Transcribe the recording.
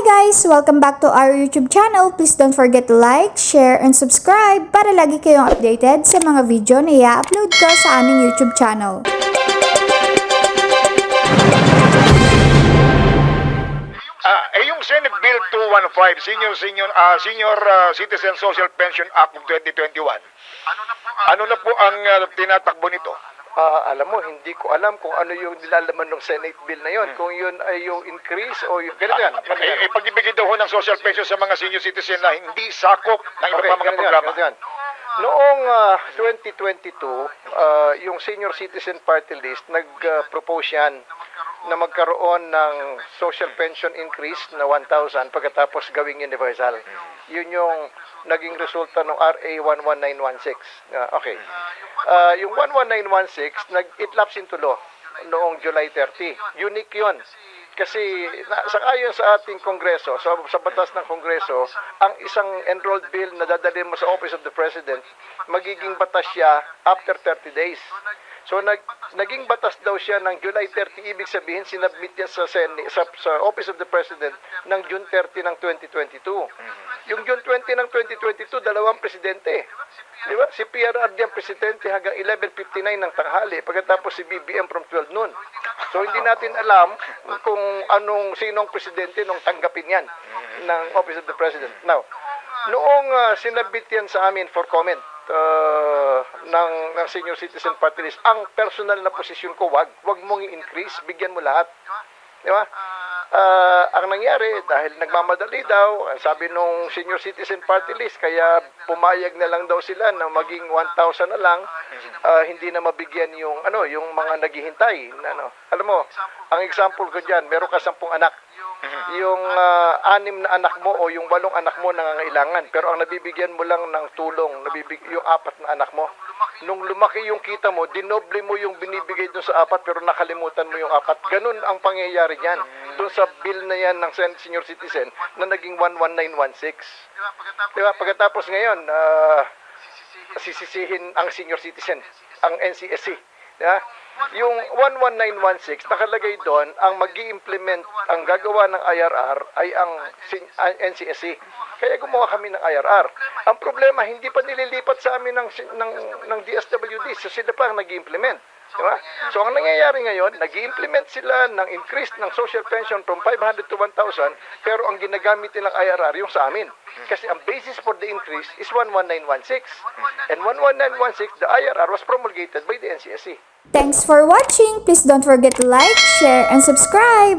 guys! Welcome back to our YouTube channel. Please don't forget to like, share, and subscribe para lagi kayong updated sa mga video na i-upload ko sa aming YouTube channel. Ah, eh yung Senate Bill 215, Senior Senior ah, Senior ah, Citizen Social Pension Act of 2021. Ano na po ang ah, tinatakbo nito? Ah, alam mo, hindi ko alam kung ano yung nilalaman ng Senate bill na yon. Kung yun ay yung increase o yung... Ganito yan. ganito yan. Eh, eh, pagbibigay daw ho ng social pension sa mga senior citizen na hindi sakop ng iba Okay, pa mga programa. ganito yan. Noong ah, 2022, ah, yung Senior Citizen Party List, nag-propose yan na magkaroon ng social pension increase na 1,000 pagkatapos gawing universal. Yun yung naging resulta ng RA 11916. Ah, okay. Ah, yung 11916, nag-it lapse into law noong July 30. Unique yun. Kasi na, sangayon sa ating Kongreso, sa, sa batas ng Kongreso, ang isang enrolled bill na dadalhin mo sa Office of the President, magiging batas siya after 30 days. So nag, naging batas daw siya ng July 30, ibig sabihin sinabmit yan sa, Senate, sa, sa Office of the President ng June 30 ng 2022. Yung June 20 ng 2022, dalawang presidente. Di ba? Si PRR ang presidente hanggang 11.59 ng tanghali, pagkatapos si BBM from 12 noon. So hindi natin alam kung anong sinong presidente nung tanggapin yan ng Office of the President. Now, noong uh, sinabit yan sa amin for comment uh, ng, ng Senior Citizen Party List, ang personal na posisyon ko, wag, wag mong i-increase, bigyan mo lahat. Di ba? Ah, ang nangyari, dahil nagmamadali daw, sabi nung Senior Citizen Party List, kaya pumayag na lang daw sila na maging 1,000 na lang, ah, hindi na mabigyan yung, ano, yung mga naghihintay. na Ano. Alam mo, ang example ko dyan, meron ka sampung anak. Yung ah, anim na anak mo o yung walong anak mo nangangailangan, pero ang nabibigyan mo lang ng tulong, nabibig yung apat na anak mo. Nung lumaki yung kita mo, dinoble mo yung binibigay dun sa apat pero nakalimutan mo yung apat. Ganun ang pangyayari niyan. Doon sa bill na yan ng sen- senior citizen na naging 11916. Diba? Pagkatapos ngayon, ah, sisisihin ang senior citizen, ang NCSC. Diba? Yung 11916, nakalagay doon, ang mag implement ang gagawa ng IRR ay ang NCSC. Kaya gumawa kami ng IRR. Ang problema, hindi pa nililipat sa amin ng, ng, ng DSWD, so sila pa ang nag implement Diba? So ang nangyayari ngayon, nag implement sila ng increase ng social pension from 500 to 1,000, pero ang ginagamit nilang IRR yung sa amin. Kasi ang basis for the increase is 11916. And 11916, the IRR was promulgated by the NCSC. Thanks for watching! Please don't forget to like, share, and subscribe!